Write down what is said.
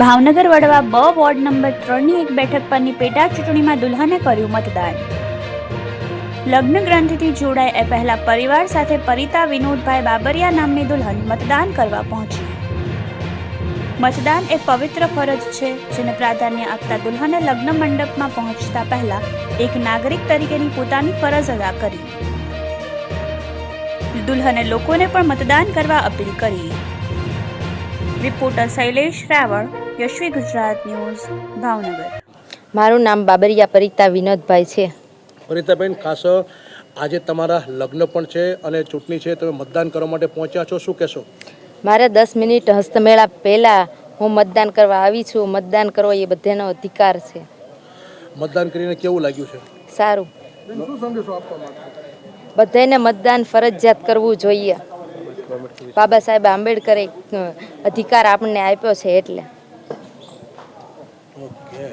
ભાવનગર વડવા બ ward number ત્રણની એક બેઠક પરની પેટા ચૂંટણીમાં દુલ્હને કર્યું મતદાન. લગ્ન ગ્રંથિથી જોડાય એ પહેલા પરિવાર સાથે પરિતા વિનોદભાઈ બાબરિયા નામની દુલ્હન મતદાન કરવા પહોંચી. મતદાન એ પવિત્ર ફરજ છે, જેને પ્રાધાન્ય આપતા દુલ્હને લગ્ન મંડપમાં પહોંચતા પહેલા એક નાગરિક તરીકેની પોતાની ફરજ અદા કરી. દુલ્હને લોકોને પણ મતદાન કરવા અપીલ કરી. Reporter Shailesh Raval Yashvi Gujarat news Bhavnagar. મારું નામ બાબરિયા પરિતા વિનોદભાઈ છે. પરિતાબેન ખાસ આજે તમારા લગ્ન પણ છે અને ચૂંટણી છે તમે મતદાન કરવા માટે પહોંચ્યા છો શું કહેશો? મારે દસ મિનિટ હસ્તમેળા પહેલાં હું મતદાન કરવા આવી છું. મતદાન કરવો એ બધાનો અધિકાર છે. મતદાન કરીને કેવું લાગ્યું છે? સારું. બધાને મતદાન ફરજિયાત કરવું જોઈએ. બાબા સાહેબ આંબેડકરે અધિકાર આપણને આપ્યો છે એટલે. ಓಕೆ